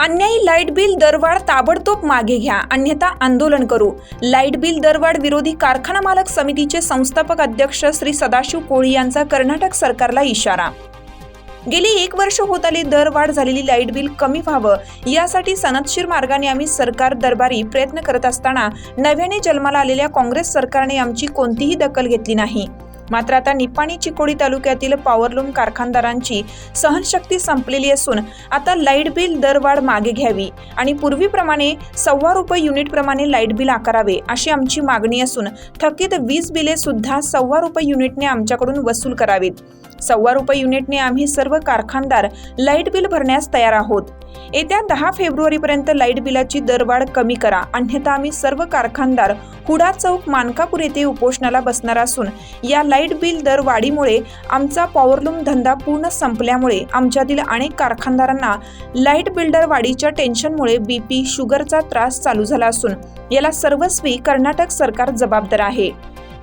अन्यायी light bill दरवाढ ताबडतोब मागे घ्या. अन्यथा आंदोलन करू. लाइट बिल दरवाढ विरोधी कारखाना मालक समितीचे संस्थापक अध्यक्ष श्री सदाशिव कोळी यांचा कर्नाटक सरकारला इशारा. गेली एक वर्ष होत आली दरवाढ झालेली लाइट बिल कमी व्हावं. यासाठी सनदशीर मार्गाने आम्ही सरकार दरबारी प्रयत्न करत असताना नव्याने जन्माला आलेल्या काँग्रेस सरकारने आमची कोणतीही दखल घेतली नाही. मात्र आता निपाणी चिकोडी तालुक्यातील पॉवरलूम कारखानदारांची सहनशक्ती संपलेली असून आता लाइट बिल दरवाढ मागे घ्यावी आणि पूर्वीप्रमाणे सव्वा रुपये युनिटप्रमाणे लाइट बिल आकारावे अशी आमची मागणी असून थकीत वीज बिले सुद्धा सव्वा रुपये युनिटने आमच्याकडून वसूल करावीत. सव्वा रुपये युनिटने आम्ही सर्व कारखानदार लाइट बिल भरण्यास तयार आहोत. येत्या दहा फेब्रुवारीपर्यंत लाइट बिलाची दरवाढ कमी करा. अन्यथा आम्ही सर्व कारखानदार कुडा चौक मानकापूर येथे उपोषणाला बसणार असून या लाइट बिल दरवाढीमुळे आमचा पॉवरलूम धंदा पूर्ण संपल्यामुळे आमच्यातील अनेक कारखानदारांना लाइट बिल्डर वाढीच्या टेन्शनमुळे बीपी शुगरचा त्रास चालू झाला असून याला सर्वस्वी कर्नाटक सरकार जबाबदार आहे.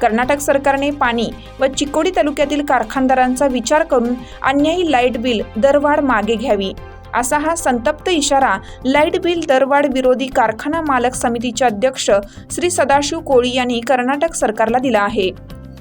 कर्नाटक सरकारने पाणी व चिकोडी तालुक्यातील कारखानदारांचा विचार करून अन्यायी लाइट बिल दरवाढ मागे घ्यावी. असा हा संतप्त इशारा लाइट बिल दरवाढ विरोधी कारखाना मालक समितीचे अध्यक्ष श्री सदाशिव कोळी यांनी कर्नाटक सरकारला दिला आहे.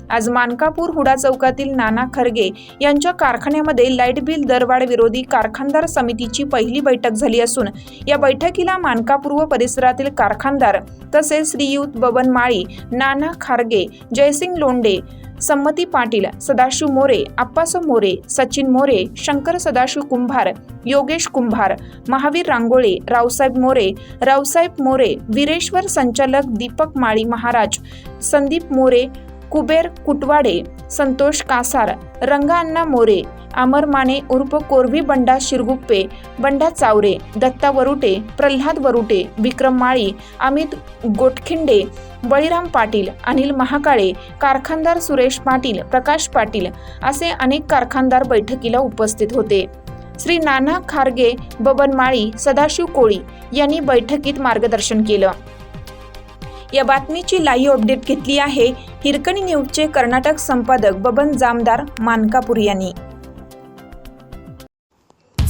आज मानकापूर हुडा चौकातील नाना खरगे यांच्या कारखान्यामध्ये लाइट बिल दरवाढ विरोधी कारखानदार समितीची पहिली बैठक झाली असून या बैठकीला मानकापूर व परिसरातील कारखानदार तसेच श्रीयुत बबन माळी नाना खारगे जयसिंग लोंडे संमती पाटील सदाशिव मोरे आप्पासाव मोरे सचिन मोरे शंकर सदाशिव कुंभार योगेश कुंभार महावीर रांगोळे रावसाहेब मोरे रावसाहेब मोरे वीरेश्वर संचालक दीपक माळी महाराज संदीप मोरे कुबेर कुटवाडे संतोष कासार रंगाअण्णा मोरे अमर माने उर्फ कोरवी बंडा शिरगुप्पे बंडा चावरे दत्ता वरुटे प्रल्हाद वरुटे विक्रम माळी अमित गोटखिंडे बळीराम पाटील अनिल महाकाळे कारखानदार सुरेश पाटील प्रकाश पाटील असे अनेक कारखानदार बैठकीला उपस्थित होते. श्री नाना खारगे बबन माळी सदाशिव कोळी यांनी बैठकीत मार्गदर्शन केलं. या बातमीची लाईव्ह अपडेट घेतली आहे हिरकणी न्यूजचे कर्नाटक संपादक बबन जामदार मानकापूर यांनी.